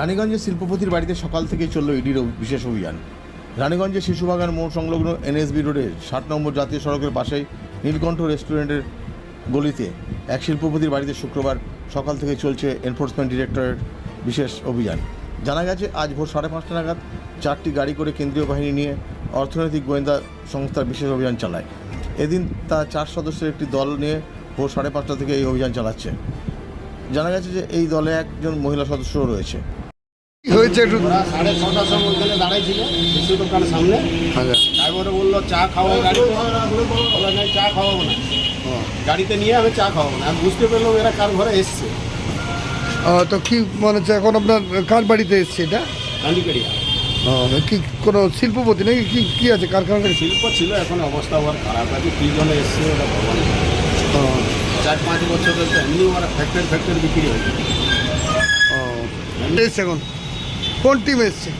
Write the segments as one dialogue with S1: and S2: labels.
S1: রানীগঞ্জের শিল্পপতির বাড়িতে সকাল থেকে চলল ইডির বিশেষ অভিযান। রানীগঞ্জের শিশুবাগান মোড় সংলগ্ন এনএসবি রোডে ষাট নম্বর জাতীয় সড়কের পাশেই নীলকণ্ঠ রেস্টুরেন্টের গলিতে এক শিল্পপতির বাড়িতে শুক্রবার সকাল থেকে চলছে এনফোর্সমেন্ট ডিরেক্টরের বিশেষ অভিযান। জানা গেছে, আজ ভোর সাড়ে পাঁচটা নাগাদ চারটি গাড়ি করে কেন্দ্রীয় বাহিনী নিয়ে অর্থনৈতিক গোয়েন্দা সংস্থার বিশেষ অভিযান চালায়। এদিন তা চার সদস্যের একটি দল নিয়ে ভোর সাড়ে পাঁচটা থেকে এই অভিযান চালাচ্ছে। জানা গেছে যে, এই দলে একজন মহিলা সদস্যও রয়েছে।
S2: হয়েছে একটু
S3: সাড়ে ছটার সময় ওখানে দাঁড়াইছিল শিশু দোকানের সামনে।
S2: আচ্ছা।
S3: ড্রাইভারে বলল চা খাওয়াবো গাড়িতে বলে নাই চা খাওয়াবো না। গাড়িতে নিয়ে আমি চা খাওয়াবো না। আমি বুঝতে পারলাম এরা কার ঘরে এসছে।
S2: ও, তো কি মনে হচ্ছে এখন আপনার কার বাড়িতে এসছে এটা?
S3: কান্ডিকারিয়া
S2: কি কোনো শিল্পপতি নাকি? কি কি আছে কারখানা?
S3: শিল্প ছিল এখন অবস্থা আবার খারাপ। আছে কী জন্য এসছে ওরা ভগবান চার পাঁচ বছর ধরে এমনি ওরা ফ্যাক্টরি ফ্যাক্টরি বিক্রি হয়েছে
S2: এসছে এখন? কোন টিম এসছে?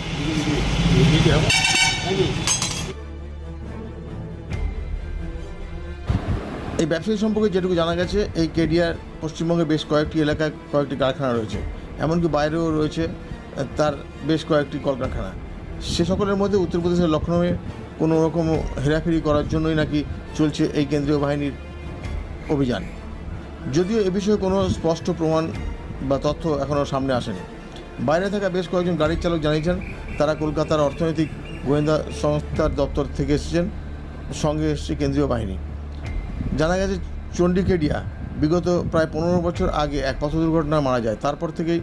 S1: এই ব্যবসায়ী সম্পর্কে যেটুকু জানা গেছে, এই কেডিয়ার পশ্চিমবঙ্গে বেশ কয়েকটি এলাকায় কয়েকটি কারখানা রয়েছে। এমনকি বাইরেও রয়েছে, তার বেশ কয়েকটি কলকারখানা। সে সকলের মধ্যে উত্তরপ্রদেশের লখনৌয়ে কোনো রকম হেরাফেরি করার জন্যই নাকি চলছে এই কেন্দ্রীয় বাহিনীর অভিযান। যদিও এ বিষয়ে কোনো স্পষ্ট প্রমাণ বা তথ্য এখনও সামনে আসেনি। বাইরে থাকা বেশ কয়েকজন গাড়ির চালক জানিয়েছেন, তারা কলকাতার অর্থনৈতিক গোয়েন্দা সংস্থার দপ্তর থেকে এসেছেন, সঙ্গে এসছে কেন্দ্রীয় বাহিনী। জানা গেছে চণ্ডীকেডিয়া বিগত প্রায় পনেরো বছর আগে এক পথ দুর্ঘটনায় মারা যায়। তারপর থেকেই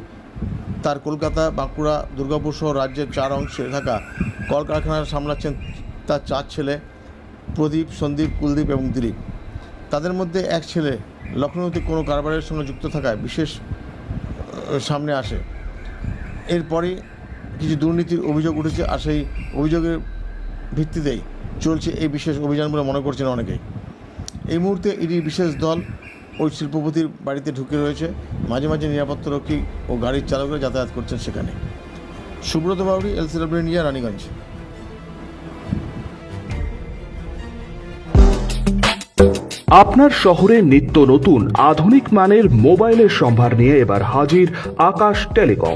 S1: তার কলকাতা, বাঁকুড়া, দুর্গাপুর সহ রাজ্যের চার অংশে থাকা কলকারখানা সামলাচ্ছেন তার চার ছেলে, প্রদীপ, সন্দীপ, কুলদীপ এবং দিলীপ। তাদের মধ্যে এক ছেলে লখনৌতে কোনো কারবারের সঙ্গে যুক্ত থাকায় বিশেষ সামনে আসে। এরপরে কিছু দুর্নীতির অভিযোগ উঠেছে আর সেই অভিযোগের ভিত্তিতেই চলছে এই বিশেষ অভিযান বলে মনে করছেন অনেকেই। এই মুহূর্তে ইডির বিশেষ দল ওই শিল্পপতির বাড়িতে ঢুকে রয়েছে। মাঝে মাঝে নিরাপত্তারক্ষী ও গাড়ির চালকরা যাতায়াত করছেন সেখানে। সুব্রত বাউরি এলসিডব্লিউ নিয়ে রানীগঞ্জ।
S4: আপনার শহরে নিত্য নতুন আধুনিক মানের মোবাইলের সম্ভার নিয়ে এবার হাজির আকাশ টেলিকম।